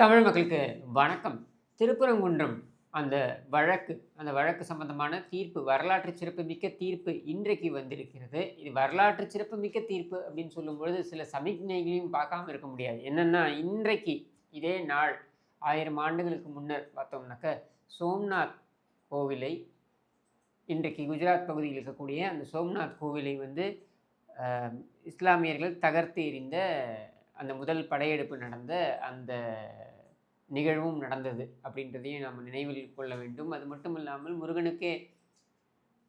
தமிழ் மக்களுக்கு வணக்கம். திருப்பரங்குன்றம் அந்த வழக்கு அந்த வழக்கு சம்பந்தமான தீர்ப்பு வரலாற்று சிறப்புமிக்க தீர்ப்பு இன்றைக்கு வந்திருக்கிறது. இது வரலாற்று சிறப்புமிக்க தீர்ப்பு அப்படின்னு சொல்லும்பொழுது சில சமிக்ஞைகளையும் பார்க்காம இருக்க முடியாது. என்னென்னா இன்றைக்கு இதே நாள் ஆயிரம் ஆண்டுகளுக்கு முன்னர் பார்த்தோம்னாக்க சோம்நாத் கோவிலை இன்றைக்கு குஜராத் பகுதியில் இருக்கக்கூடிய அந்த சோம்நாத் கோவிலை வந்து இஸ்லாமியர்கள் தகர்த்து எறிந்த அந்த முதல் படையெடுப்பு நடந்த அந்த நிகழ்வும் நடந்தது அப்படின்றதையும் நாம் நினைவில் கொள்ள வேண்டும். அது மட்டும் இல்லாமல் முருகனுக்கே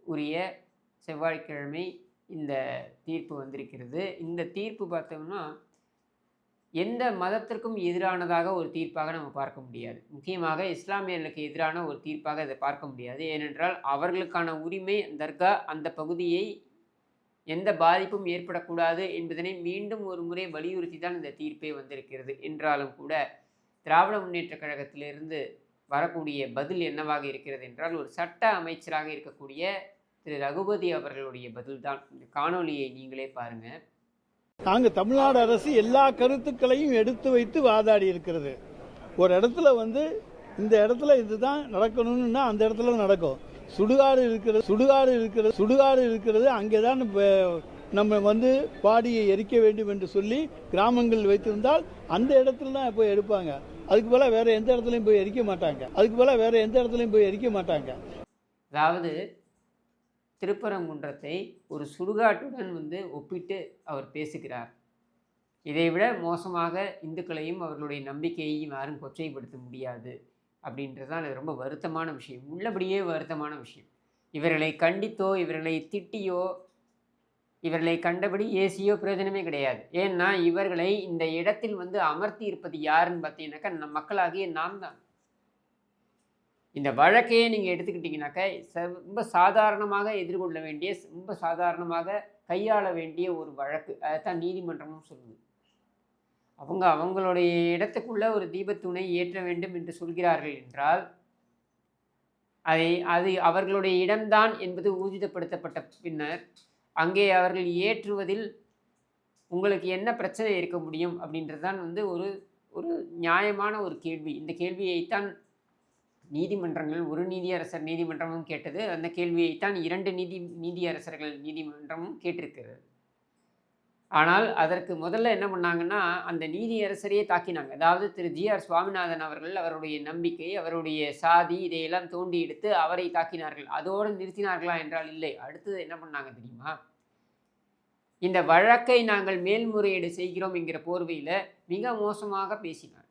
உரிய செவ்வாய்க்கிழமை இந்த தீர்ப்பு வந்திருக்கிறது. இந்த தீர்ப்பு பார்த்தோம்னா எந்த மதத்திற்கும் எதிரானதாக ஒரு தீர்ப்பாக நம்ம பார்க்க முடியாது. முக்கியமாக இஸ்லாமியர்களுக்கு எதிரான ஒரு தீர்ப்பாக இதை பார்க்க முடியாது. ஏனென்றால் அவர்களுக்கான உரிமை தர்கா அந்த பகுதியை எந்த பாதிப்பும் ஏற்படக்கூடாது என்பதனை மீண்டும் ஒரு முறை வலியுறுத்தி தான் இந்த தீர்ப்பே வந்திருக்கிறது. என்றாலும் கூட திராவிட முன்னேற்ற கழகத்திலிருந்து வரக்கூடிய பதில் என்னவாக இருக்கிறது என்றால் ஒரு சட்ட அமைச்சராக இருக்கக்கூடிய திரு. ரகுபதி அவர்களுடைய பதில்தான். இந்த காணொளியை நீங்களே பாருங்க. நாங்கள் தமிழ்நாடு அரசு எல்லா கருத்துக்களையும் எடுத்து வைத்து வாதாடி இருக்கிறது. ஒரு இடத்துல வந்து இந்த இடத்துல இதுதான் நடக்கணும்னா அந்த இடத்துல நடக்கும். சுடுகாடு இருக்கிறது சுடுகாடு இருக்கிறது சுடுகாடு இருக்கிறது அங்கேதான் இப்ப நம்ம வந்து பாடியை எரிக்க வேண்டும் என்று சொல்லி கிராமங்கள் வைத்திருந்தால் அந்த இடத்துல தான் போய் எடுப்பாங்க. அதுக்கு போல வேற எந்த இடத்துலையும் போய் எரிக்க மாட்டாங்க. அதுக்கு போல வேற எந்த இடத்துலையும் போய் எரிக்க மாட்டாங்க. அதாவது திருப்பரங்குன்றத்தை ஒரு சுடுகாட்டுடன் வந்து ஒப்பிட்டு அவர் பேசுகிறார். இதைவிட மோசமாக இந்துக்களையும் அவர்களுடைய நம்பிக்கையையும் யாரும் கொச்சைப்படுத்த முடியாது அப்படின்றது தான் ரொம்ப வருத்தமான விஷயம். உள்ளபடியே வருத்தமான விஷயம். இவர்களை கண்டித்தோ இவர்களை திட்டியோ இவர்களை கண்டபடி ஏசியோ பிரயோஜனமே கிடையாது. ஏன்னா இவர்களை இந்த இடத்தில் வந்து அமர்த்தி இருப்பது யாருன்னு பார்த்தீங்கன்னாக்கா நம் மக்களாகிய நாம் தான். இந்த வழக்கையே நீங்கள் எடுத்துக்கிட்டிங்கனாக்கா ச- ரொம்ப சாதாரணமாக எதிர்கொள்ள வேண்டிய ரொம்ப சாதாரணமாக கையாள வேண்டிய ஒரு வழக்கு. அதைத்தான் நீதிமன்றமும் சொல்லுது. அவங்க அவங்களுடைய இடத்துக்குள்ள ஒரு தீபத்துணை ஏற்ற வேண்டும் என்று சொல்கிறார்கள் என்றால் அதை அது அவர்களுடைய இடம்தான் என்பது ஊர்ஜிதப்படுத்தப்பட்ட பின்னர் அங்கே அவர்கள் ஏற்றுவதில் உங்களுக்கு என்ன பிரச்சனை இருக்க முடியும் அப்படின்றது தான் வந்து ஒரு ஒரு நியாயமான ஒரு கேள்வி. இந்த கேள்வியைத்தான் நீதிமன்றங்கள் ஒரு நீதியரசர் நீதிமன்றமும் கேட்டது. அந்த கேள்வியைத்தான் இரண்டு நீதி நீதியரசர்கள் நீதிமன்றமும் கேட்டிருக்கிறது. ஆனால் அதற்கு முதல்ல என்ன பண்ணாங்கன்னா அந்த நீதியரசரையே தாக்கினாங்க. அதாவது திரு ஜி ஆர் சுவாமிநாதன் அவர்கள் அவருடைய நம்பிக்கை அவருடைய சாதி இதையெல்லாம் தோண்டி எடுத்து அவரை தாக்கினார்கள். அதோடு நிறுத்தினார்களா என்றால் இல்லை. அடுத்தது என்ன பண்ணாங்க தெரியுமா? இந்த வழக்கை நாங்கள் மேல்முறையீடு செய்கிறோம் என்கிற போர்வையில் மிக மோசமாக பேசினார்கள்.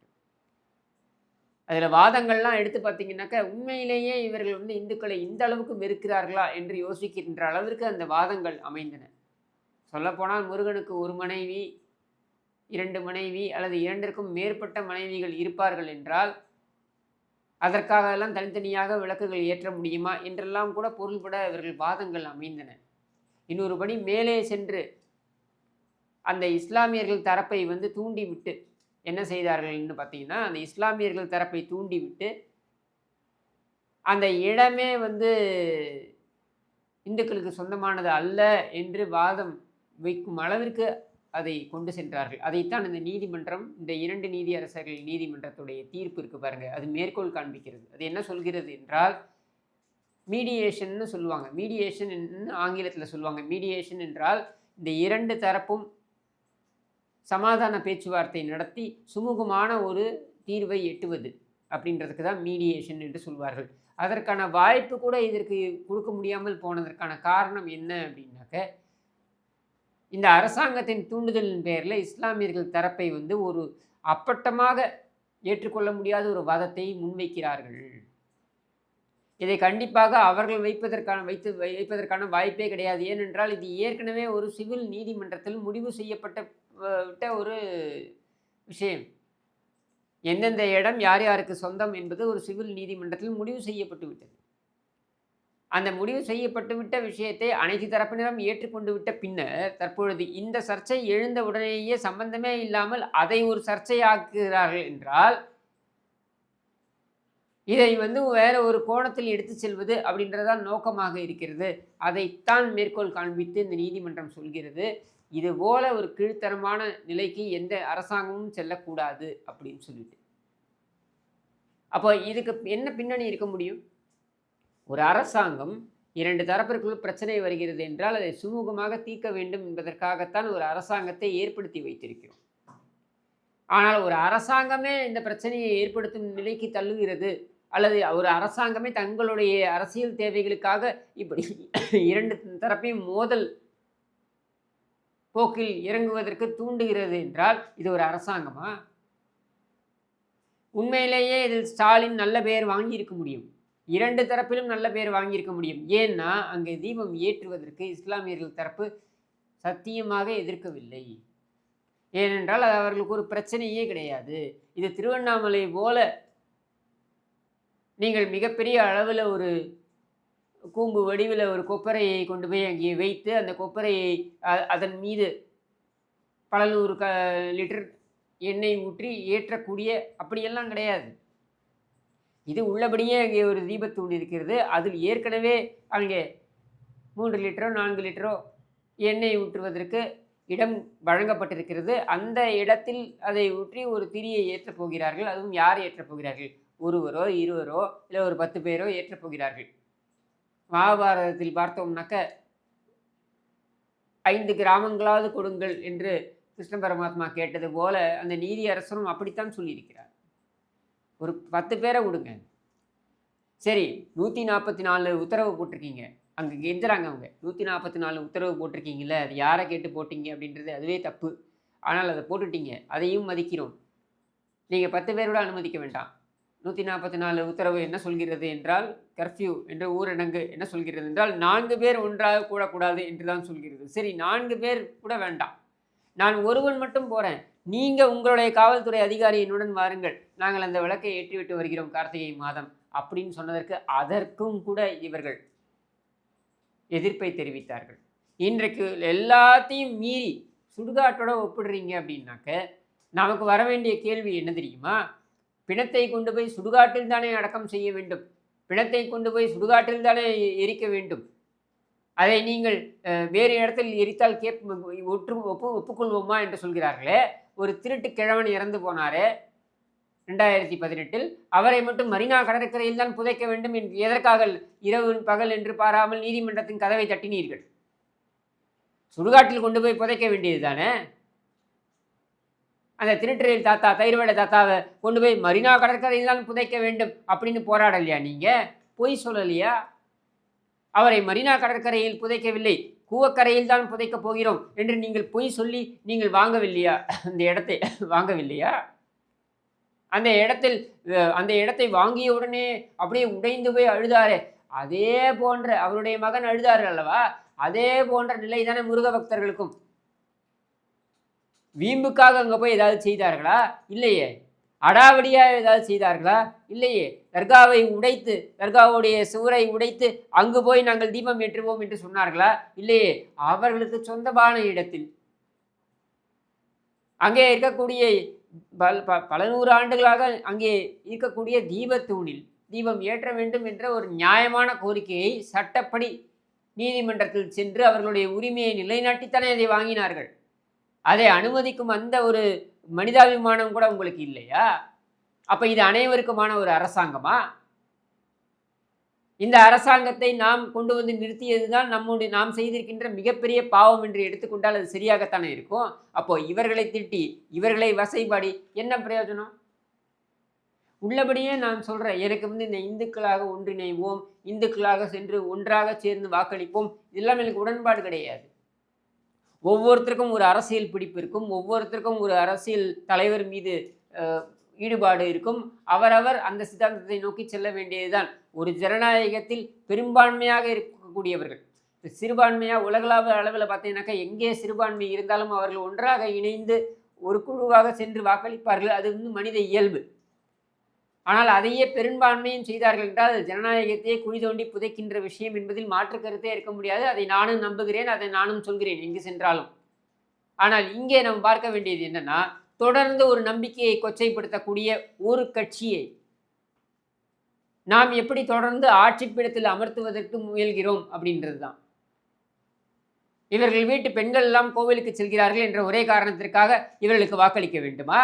அதில் வாதங்கள்லாம் எடுத்து பார்த்தீங்கன்னாக்கா உண்மையிலேயே இவர்கள் வந்து இந்துக்களை இந்த அளவுக்கு வெறுக்கிறார்களா என்று யோசிக்கின்ற அளவிற்கு அந்த வாதங்கள் அமைந்தன. சொல்லப்போனால் முருகனுக்கு ஒரு மனைவி இரண்டு மனைவி அல்லது இரண்டிற்கும் மேற்பட்ட மனைவிகள் இருப்பார்கள் என்றால் அதற்காக எல்லாம் தனித்தனியாக விளக்குகள் ஏற்ற முடியுமா என்றெல்லாம் கூட பொருள்பட இவர்கள் வாதங்கள் அமைந்தன. இன்னொரு படி மேலே சென்று அந்த இஸ்லாமியர்கள் தரப்பை வந்து தூண்டிவிட்டு என்ன செய்தார்கள்னு பார்த்தீங்கன்னா அந்த இஸ்லாமியர்கள் தரப்பை தூண்டிவிட்டு அந்த இடமே வந்து இந்துக்களுக்கு சொந்தமானது அல்ல என்று வாதம் வைக்கும் அளவிற்கு அதை கொண்டு சென்றார்கள். அதைத்தான் இந்த நீதிமன்றம் இந்த இரண்டு நீதியரசர்கள் நீதிமன்றத்துடைய தீர்ப்பு இருக்கு பாருங்க அது மேற்கோள் காண்பிக்கிறது. அது என்ன சொல்கிறது என்றால் மீடியேஷன்னு சொல்லுவாங்க. மீடியேஷன் ஆங்கிலத்தில் சொல்லுவாங்க. மீடியேஷன் என்றால் இந்த இரண்டு தரப்பும் சமாதான பேச்சுவார்த்தை நடத்தி சுமூகமான ஒரு தீர்வை எட்டுவது அப்படின்றதுக்கு தான் மீடியேஷன் என்று சொல்வார்கள். அதற்கான வாய்ப்பு கூட இதற்கு கொடுக்க முடியாமல் போனதற்கான காரணம் என்ன அப்படின்னாக்க இந்த அரசாங்கத்தின் தூண்டுதலின் பெயரில் இஸ்லாமியர்கள் தரப்பை வந்து ஒரு அப்பட்டமாக ஏற்றுக்கொள்ள முடியாத ஒரு வாதத்தை முன்வைக்கிறார்கள். இதை கண்டிப்பாக அவர்கள் வைப்பதற்கான வைத்து வைப்பதற்கான வாய்ப்பே கிடையாது. ஏனென்றால் இது ஏற்கனவே ஒரு சிவில் நீதிமன்றத்தில் முடிவு செய்யப்பட்ட விட்ட ஒரு விஷயம். எந்தெந்த இடம் யார் யாருக்கு சொந்தம் என்பது ஒரு சிவில் நீதிமன்றத்தில் முடிவு செய்யப்பட்டு விட்டது. அந்த முடிவு செய்யப்பட்டுவிட்ட விஷயத்தை அனைத்து தரப்பினரும் ஏற்றுக்கொண்டு விட்ட பின்னர் தற்பொழுது இந்த சர்ச்சை எழுந்த உடனேயே சம்பந்தமே இல்லாமல் அதை ஒரு சர்ச்சையாக்குகிறார்கள் என்றால் இதை வந்து வேற ஒரு கோணத்தில் எடுத்து செல்வது அப்படின்றதான் நோக்கமாக இருக்கிறது. அதைத்தான் மேற்கோள் காண்பித்து இந்த நீதிமன்றம் சொல்கிறது. இது போல ஒரு கீழ்த்தரமான நிலைக்கு எந்த அரசாங்கமும் செல்லக்கூடாது அப்படின்னு சொல்லிட்டு. அப்போ இதுக்கு என்ன பின்னணி இருக்க முடியும்? ஒரு அரசாங்கம் இரண்டு தரப்பிற்குள் பிரச்சனை வருகிறது என்றால் அதை சுமூகமாக தீர்க்க வேண்டும் என்பதற்காகத்தான் ஒரு அரசாங்கத்தை ஏற்படுத்தி வைத்திருக்கிறோம். ஆனால் ஒரு அரசாங்கமே இந்த பிரச்சனையை ஏற்படுத்தும் நிலைக்கு தள்ளுகிறது. அல்லது ஒரு அரசாங்கமே தங்களுடைய அரசியல் தேவைகளுக்காக இப்படி இரண்டு தரப்பையும் மோதல் போக்கில் இறங்குவதற்கு தூண்டுகிறது என்றால் இது ஒரு அரசாங்கமா? உண்மையிலேயே இதில் ஸ்டாலின் நல்ல பெயர் வாங்கியிருக்க முடியும். இரண்டு தரப்பிலும் நல்ல பேர் வாங்கியிருக்க முடியும். ஏன்னா அங்கே தீபம் ஏற்றுவதற்கு இஸ்லாமியர்கள் தரப்பு சத்தியமாக எதிர்க்கவில்லை. ஏனென்றால் அது அவர்களுக்கு ஒரு பிரச்சனையே கிடையாது. இது திருவண்ணாமலை போல நீங்கள் மிகப்பெரிய அளவில் ஒரு கூம்பு வடிவில் ஒரு கொப்பரையை கொண்டு போய் அங்கே வைத்து அந்த கொப்பரையை அதன் மீது பல நூறு க லிட்டர் எண்ணெய் ஊற்றி ஏற்றக்கூடிய அப்படியெல்லாம் கிடையாது. இது உள்ளபடியே அங்கே ஒரு தீபத்தூண் இருக்கிறது. அதில் ஏற்கனவே அங்கே மூன்று லிட்டரோ நான்கு லிட்டரோ எண்ணெய் ஊற்றுவதற்கு இடம் வழங்கப்பட்டிருக்கிறது. அந்த இடத்தில் அதை ஊற்றி ஒரு திரியை ஏற்றப் போகிறார்கள். அதுவும் யார் ஏற்றப் போகிறார்கள்? ஒருவரோ இருவரோ இல்லை ஒரு பத்து பேரோ ஏற்றப் போகிறார்கள். மகாபாரதத்தில் பார்த்தோம்னாக்க ஐந்து கிராமங்களாவது கொடுங்கள் என்று கிருஷ்ண பரமாத்மா கேட்டது போல அந்த நீதி அரசரும் அப்படித்தான் சொல்லியிருக்கிறார். ஒரு பத்து பேரை விடுங்க. சரி நூற்றி நாற்பத்தி நாலு உத்தரவு போட்டிருக்கீங்க. அங்கே கெஞ்சுறாங்க அவங்க. நூற்றி நாற்பத்தி நாலு உத்தரவு போட்டிருக்கீங்கல்ல அது யாரை கேட்டு போட்டீங்க அப்படின்றது அதுவே தப்பு. ஆனால் அதை போட்டுட்டீங்க. அதையும் மதிக்கிறோம். நீங்கள் பத்து பேரோட அனுமதிக்க வேண்டாம். நூற்றி நாற்பத்தி நாலு உத்தரவு என்ன சொல்கிறது என்றால் கர்ஃப்யூ என்ற ஊரடங்கு என்ன சொல்கிறது என்றால் நான்கு பேர் ஒன்றாக கூடக்கூடாது என்று தான் சொல்கிறது. சரி நான்கு பேர் கூட வேண்டாம். நான் ஒருவன் மட்டும் போகிறேன் நீங்கள் உங்களுடைய காவல்துறை அதிகாரி என்னுடன் வாருங்கள். நாங்கள் அந்த விளக்கை ஏற்றிவிட்டு வருகிறோம் கார்த்திகை மாதம். அப்படின்னு சொன்னதற்கு அதற்கும் கூட இவர்கள் எதிர்ப்பை தெரிவித்தார்கள். இன்றைக்கு எல்லாத்தையும் மீறி சுடுகாட்டோட ஒப்பிடுறீங்க அப்படின்னாக்க நமக்கு வர வேண்டிய கேள்வி என்ன தெரியுமா? பிணத்தை கொண்டு போய் சுடுகாட்டில் தானே அடக்கம் செய்ய வேண்டும். பிணத்தை கொண்டு போய் சுடுகாட்டில் தானே எரிக்க வேண்டும். அதை நீங்கள் வேறு இடத்தில் எரித்தால் கேப் ஒற்று ஒப்பு ஒப்புக்கொள்வோமா என்று சொல்கிறார்களே. ஒரு திருட்டு கிழவன் இறந்து போனாரே. ரெண்டாயிரத்தி பதினெட்டில் அவரை மட்டும் மரினா கடற்கரையில் தான் புதைக்க வேண்டும் என்று எதற்காக? இரவு பகல் என்று பாராமல் நீதிமன்றத்தின் கதவை தட்டினீர்கள். சுடுகாட்டில் கொண்டு போய் புதைக்க வேண்டியது தானே? அந்த திருட்டுறையில் தாத்தா தயிர்வேலை தாத்தாவை கொண்டு போய் மரினா கடற்கரையில் தான் புதைக்க வேண்டும் அப்படின்னு போராடலையா நீங்கள் பொய் சொல்லலையா? அவரை மரினா கடற்கரையில் புதைக்கவில்லை. கூவக்கரையில் தான் புதைக்கப் போகிறோம் என்று நீங்கள் பொய் சொல்லி நீங்கள் வாங்கவில்லையா? அந்த இடத்தை வாங்கவில்லையா? அந்த இடத்தில் அந்த இடத்தை வாங்கிய உடனே அப்படியே உடைந்து போய் அழுதாரே. அதே போன்ற அவருடைய மகன் அழுதாரு அல்லவா? அதே போன்ற நிலை தானே முருக பக்தர்களுக்கும். வீம்புக்காக அங்கே போய் ஏதாவது செய்தார்களா? இல்லையே. அடாவடியாக ஏதாவது செய்தார்களா? இல்லையே. தர்காவை உடைத்து தர்காவுடைய சுவரை உடைத்து அங்கு போய் நாங்கள் தீபம் ஏற்றுவோம் என்று சொன்னார்களா? இல்லையே. அவர்களுக்கு சொந்தமான இடத்தில். அங்கே இருக்கக்கூடிய பல ப- பல நூறு ஆண்டுகளாக அங்கே இருக்கக்கூடிய தீபத்தூணில் தீபம் ஏற்ற வேண்டும் என்ற ஒரு நியாயமான கோரிக்கையை சட்டப்படி நீதிமன்றத்தில் சென்று அவர்களுடைய உரிமையை நிலைநாட்டித்தானே அதை வாங்கினார்கள். அதை அனுமதிக்கும் அந்த ஒரு மனிதாபிமானம் கூட உங்களுக்கு இல்லையா? அப்போ இது அனைவருக்குமான ஒரு அரசாங்கமா? இந்த அரசாங்கத்தை நாம் கொண்டு வந்து நிறுத்தியது தான் நம்முடைய நாம் செய்திருக்கின்ற மிகப்பெரிய பாவம் என்று எடுத்துக்கொண்டால் அது சரியாகத்தானே இருக்கும்? அப்போ இவர்களை திட்டி இவர்களை வசைபாடி என்ன பிரயோஜனம்? உள்ளபடியே நான் சொல்கிறேன் எனக்கு வந்து இந்த இந்துக்களாக ஒன்றிணைவோம் இந்துக்களாக சென்று ஒன்றாக சேர்ந்து வாக்களிப்போம் இதெல்லாம் எனக்கு உடன்பாடு கிடையாது. ஒவ்வொருத்தருக்கும் ஒரு அரசியல் பிடிப்பு இருக்கும். ஒவ்வொருத்தருக்கும் ஒரு அரசியல் தலைவர் மீது ஈடுபாடு இருக்கும். அவரவர் அந்த சித்தாந்தத்தை நோக்கி செல்ல வேண்டியதுதான். ஒரு ஜனநாயகத்தில் பெரும்பான்மையாக இருக்கக்கூடியவர்கள். சிறுபான்மையாக உலகளாவ அளவில் பார்த்தீங்கன்னாக்கா எங்கே சிறுபான்மை இருந்தாலும் அவர்கள் ஒன்றாக இணைந்து ஒரு குழுவாக சென்று வாக்களிப்பார்கள். அது வந்து மனித இயல்பு. ஆனால் அதையே பெரும்பான்மையும் செய்தார்கள் என்றால் அது ஜனநாயகத்தையே குழி தோண்டி புதைக்கின்ற விஷயம் என்பதில் மாற்று கருத்தே இருக்க முடியாது. அதை நானும் நம்புகிறேன் அதை நானும் சொல்கிறேன் எங்கு சென்றாலும். ஆனால் இங்கே நாம் பார்க்க வேண்டியது என்னன்னா தொடர்ந்து ஒரு நம்பிக்கையை கொச்சைப்படுத்தக்கூடிய ஒரு கட்சியை நாம் எப்படி தொடர்ந்து ஆட்சிப்பிடத்தில் அமர்த்துவதற்கு முயல்கிறோம் அப்படின்றது தான். இவர்கள் வீட்டு பெண்கள் எல்லாம் கோவிலுக்கு செல்கிறார்கள் என்ற ஒரே காரணத்திற்காக இவர்களுக்கு வாக்களிக்க வேண்டுமா?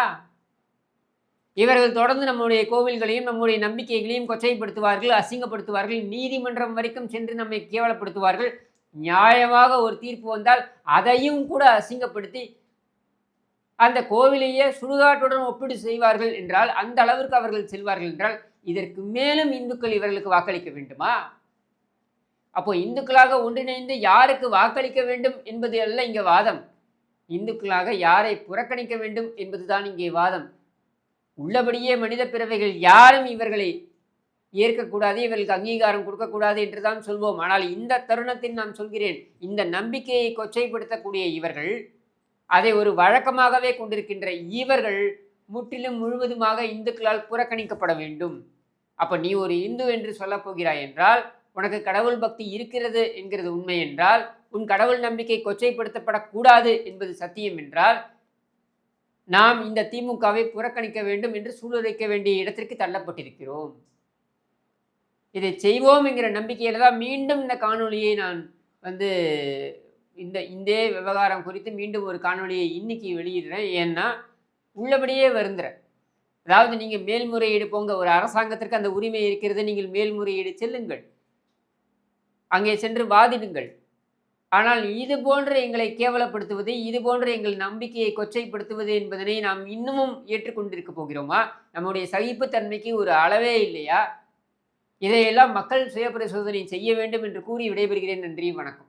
இவர்கள் தொடர்ந்து நம்முடைய கோவில்களையும் நம்முடைய நம்பிக்கைகளையும் கொச்சைப்படுத்துவார்கள் அசிங்கப்படுத்துவார்கள் நீதிமன்றம் வரைக்கும் சென்று நம்மை கேவலப்படுத்துவார்கள். நியாயமாக ஒரு தீர்ப்பு வந்தால் அதையும் கூட அசிங்கப்படுத்தி அந்த கோவிலையே சுடுகாட்டுடன் ஒப்பீடு செய்வார்கள் என்றால் அந்த அளவிற்கு அவர்கள் செல்வார்கள் என்றால் இதற்கு மேலும் இந்துக்கள் இவர்களுக்கு வாக்களிக்க வேண்டுமா? அப்போ இந்துக்களாக ஒன்றிணைந்து யாருக்கு வாக்களிக்க வேண்டும் என்பது அல்ல இங்கே வாதம். இந்துக்களாக யாரை புறக்கணிக்க வேண்டும் என்பதுதான் இங்கே வாதம். உள்ளபடியே மனித பிறவைகள் யாரும் இவர்களை ஏற்கக்கூடாது இவர்களுக்கு அங்கீகாரம் கொடுக்கக்கூடாது என்று தான் சொல்வோம். ஆனால் இந்த தருணத்தில் நான் சொல்கிறேன் இந்த நம்பிக்கையை கொச்சைப்படுத்தக்கூடிய இவர்கள் அதை ஒரு வழக்கமாகவே கொண்டிருக்கின்ற இவர்கள் முற்றிலும் முழுவதுமாக இந்துக்களால் புறக்கணிக்கப்பட வேண்டும். அப்போ நீ ஒரு இந்து என்று சொல்லப்போகிறாய் என்றால் உனக்கு கடவுள் பக்தி இருக்கிறது என்கிறது உண்மை என்றால் உன் கடவுள் நம்பிக்கை கொச்சைப்படுத்தப்படக்கூடாது என்பது சத்தியம் என்றால் நாம் இந்த திமுகவை புறக்கணிக்க வேண்டும் என்று சூளுரைக்க வேண்டிய இடத்திற்கு தள்ளப்பட்டிருக்கிறோம். இதை செய்வோம் என்கிற நம்பிக்கையில் தான் மீண்டும் இந்த காணொலியை நான் வந்து இந்த இந்த விவகாரம் குறித்து மீண்டும் ஒரு காணொலியை இன்னைக்கு வெளியிடுறேன். ஏன்னா உள்ளபடியே வருந்துறேன் அதாவது நீங்கள் மேல்முறையீடு போங்க ஒரு அரசாங்கத்திற்கு அந்த உரிமை இருக்கிறது நீங்கள் மேல்முறையீடு செல்லுங்கள். அங்கே சென்று வாதிடுங்கள். ஆனால் இது போன்று எங்களை கேவலப்படுத்துவது இது போன்று எங்கள் நம்பிக்கையை கொச்சைப்படுத்துவது என்பதனை நாம் இன்னமும் ஏற்றுக்கொண்டிருக்க போகிறோமா? நம்முடைய சகிப்புத்தன்மைக்கு ஒரு அளவே இல்லையா? இதையெல்லாம் மக்கள் சுய பரிசோதனை செய்ய வேண்டும் என்று கூறி விடைபெறுகிறேன். நன்றி வணக்கம்.